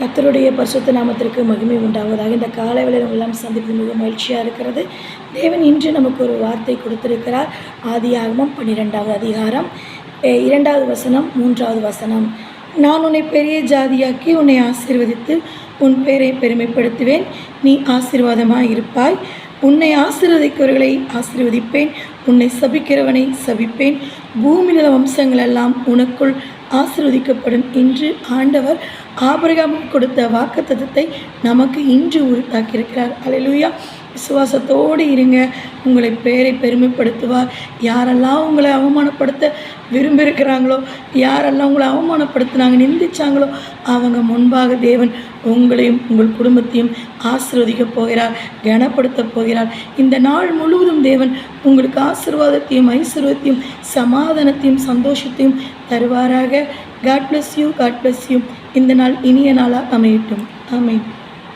கத்தருடைய பரிசுத்த நாமத்திற்கு மகிமை உண்டாவதாக. இந்த காலை வேளையில் எல்லாம் சந்திப்பது மிக மகிழ்ச்சியாக இருக்கிறது. தேவன் இன்று நமக்கு ஒரு வார்த்தை கொடுத்திருக்கிறார். ஆதியாகமம் பன்னிரெண்டாவது அதிகாரம். இரண்டாவது வசனம் மூன்றாவது வசனம். நான் உன்னை பெரிய ஜாதியாக்கி உன்னை ஆசீர்வதித்து உன் பேரை பெருமைப்படுத்துவேன். நீ ஆசீர்வாதமாய் இருப்பாய். உன்னை ஆசீர்வதிக்கிறவர்களை ஆசீர்வதிப்பேன். உன்னை சபிக்கிறவனை சபிப்பேன். பூமியில் வம்சங்கள் எல்லாம் உனக்குள் ஆசிர்வதிக்கப்படும் என்று ஆண்டவர் ஆபிரகாமுக்கு கொடுத்த வாக்குத்தத்தத்தை நமக்கு இன்று உறுத்தாக்கியிருக்கிறார் அல்லேலூயா விசுவாசத்தோடு இருங்க. உங்களை பேரை பெருமைப்படுத்துவார். யாரெல்லாம் உங்களை அவமானப்படுத்த விரும்பியிருக்கிறாங்களோ யாரெல்லாம் உங்களை அவமானப்படுத்தினாங்க நிந்திச்சாங்களோ அவங்க முன்பாக தேவன் உங்களையும் உங்கள் குடும்பத்தையும் ஆசிர்வதிக்கப் போகிறார் கனப்படுத்தப் போகிறார். இந்த நாள் முழுவதும் தேவன் உங்களுக்கு ஆசீர்வாதத்தையும் ஐஸ்வர்யத்தையும் சமாதானத்தையும் சந்தோஷத்தையும் தருவாராக. God bless you God bless you இந்த நாள் இனிய நாளாக அமையட்டும். ஆமென்